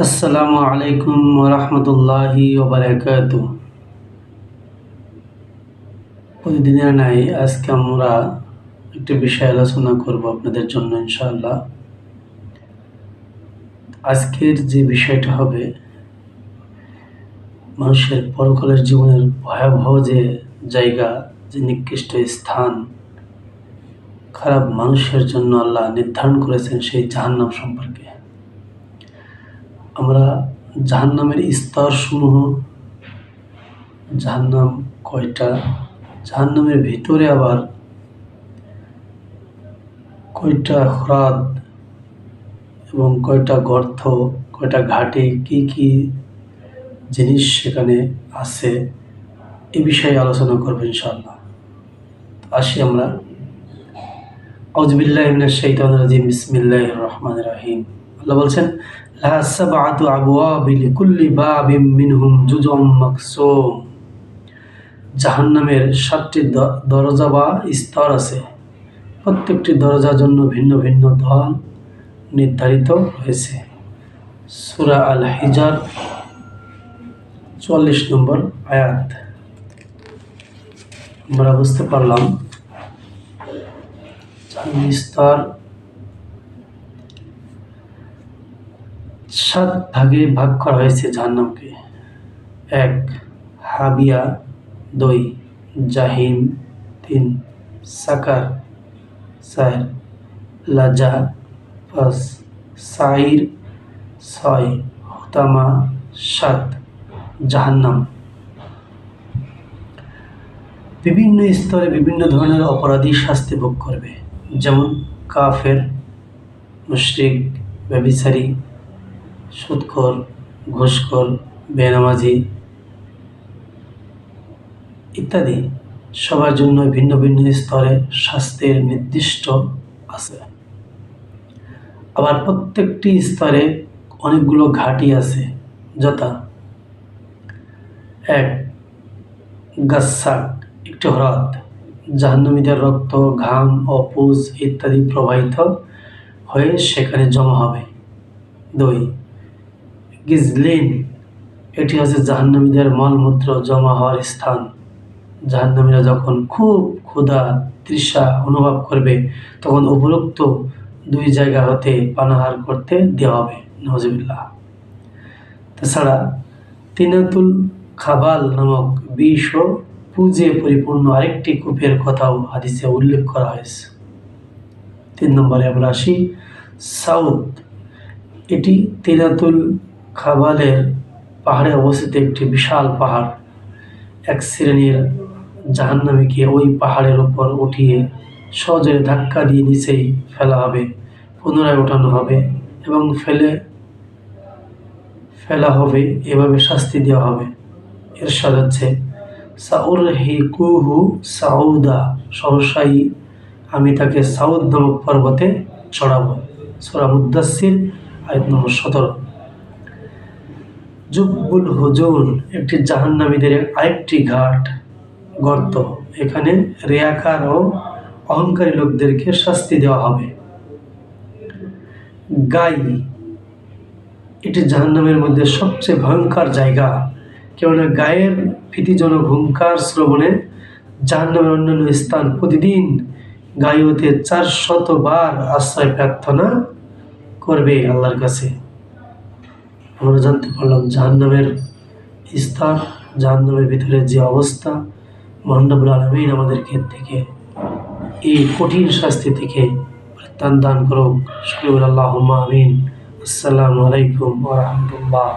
আসসালামু আলাইকুম রহমতুল্লাহি প্রতিদিনের নাই আজকে আমরা একটি বিষয় আলোচনা করব আপনাদের জন্য ইনশাআল্লাহ। আজকের যে বিষয়টা হবে, মানুষের পরকালের জীবনের ভয়াবহ যে জায়গা, যে নিকৃষ্ট স্থান, খারাপ মানুষের জন্য আল্লাহ নির্ধারণ করেছেন সেই জাহান্নাম সম্পর্কে। আমরা জাহান্নামের স্তরসমূহ জাহান্নাম কয়টা? জাহান্নামের ভিতরে আবার কয়টা হ্রদ এবং কয়টা গর্ত, কয়টা ঘাটে, কি কি জিনিস সেখানে আছে, এ বিষয়ে আলোচনা করব ইনশাআল্লাহ। আসি আমরা। আউজবিল্লাহ শাইতান রাজিম। বিসমিল্লাহ রহমান রাহিম। আল্লাহ বলছেন লাহা সাবআতু আবওয়াবি লিকুল্লি বাবিম মিনহুম জুজুম জাহান্নামের সাতটি দরজা বা স্তর আছে। প্রত্যেকটি দরজার জন্য ভিন্ন ভিন্ন দল নির্ধারিত হয়েছে। সুরা আল হিজার চুয়াল্লিশ নম্বর আয়াত। আমরা বুঝতে পারলাম স্তর সাত ভাগে ভাগ করা হয়েছে জাহান্নামকে। এক, হাবিয়া, দুই, জাহিম, তিন, সাকার, চার, লাজা, পাঁচ, সাইর, ছয়, হতামা, সাত, জাহান্নাম। বিভিন্ন স্তরে বিভিন্ন ধরনের অপরাধী শাস্তি ভোগ করবে, যেমন কাফের, মুশরিক ব্যবিচারী সুৎখর ঘুষখোর, বেনামাজি ইত্যাদি সবার জন্য ভিন্ন ভিন্ন স্তরে স্বাস্থ্যের নির্দিষ্ট আছে। আবার প্রত্যেকটি স্তরে অনেকগুলো ঘাটি আছে, যথা এক গাছাক একটি হ্রদ জাহ্নমীদের রক্ত, ঘাম অপুজ ইত্যাদি প্রবাহিত হয়ে সেখানে জমা হবে। দুই গিজলিন, এটি হচ্ছে জাহান্নামীদের মলমূত্র জমা হওয়ার স্থান। জাহান্নামীরা যখন খুব ক্ষুধা তৃষা অনুভব করবে, তখন উপরোক্ত দুই জায়গা হতে পানাহার করতে দেওয়া হবে। নজবিল্লাহ তাছাড়া তিনাতুল খাবাল নামক বিষ ও পুজে পরিপূর্ণ আরেকটি কূপের কথাও হাদিসে উল্লেখ করা হয়েছে। তিন নম্বরে আমরা আসি সাউথ এটি তিনাতুল খাবালের পাহাড়ে অবস্থিত একটি বিশাল পাহাড়। এক শ্রেণির জাহান্নামীকে ওই পাহাড়ের উপর উঠিয়ে সহজে ধাক্কা দিয়ে নিচেই ফেলা হবে, পুনরায় ওঠানো হবে এবং ফেলে, ফেলা হবে, এভাবে শাস্তি দেওয়া হবে। এর সাদ হচ্ছে সাউর হি কুহু সাউদা সহসাই, আমি তাকে সাউদ নামক পর্বতে চড়াবো। সোরা মুদাসির আয়াত নম্বর সতেরো। জুব্বুল হুজুন একটি জাহান্নামীদের আরেকটি ঘাট গর্ত। এখানে রেয়াকার ও অহংকারী লোকদেরকে শাস্তি দেওয়া হবে। গাই, এটি জাহান্নামের মধ্যে সবচেয়ে ভয়ঙ্কর জায়গা। কেননা গায়ের ভীতিজনক হুঙ্কার শ্রবণে জাহান্নামের অন্যান্য স্থান প্রতিদিন গায়ে হতে চার শতবার আশ্রয় প্রার্থনা করবে আল্লাহর কাছে। আমরা জানতে পারলাম জাহান্নামের স্তর জাহান্নামের ভিতরে যে অবস্থা মহানবুল আলমিন আমাদেরকে থেকে এই কঠিন শাস্তি থেকে প্রত্যান দান করুক শুক্রবুল আল্লাহ আমিন। আসসালামু আলাইকুম রহমতুল্লাহ।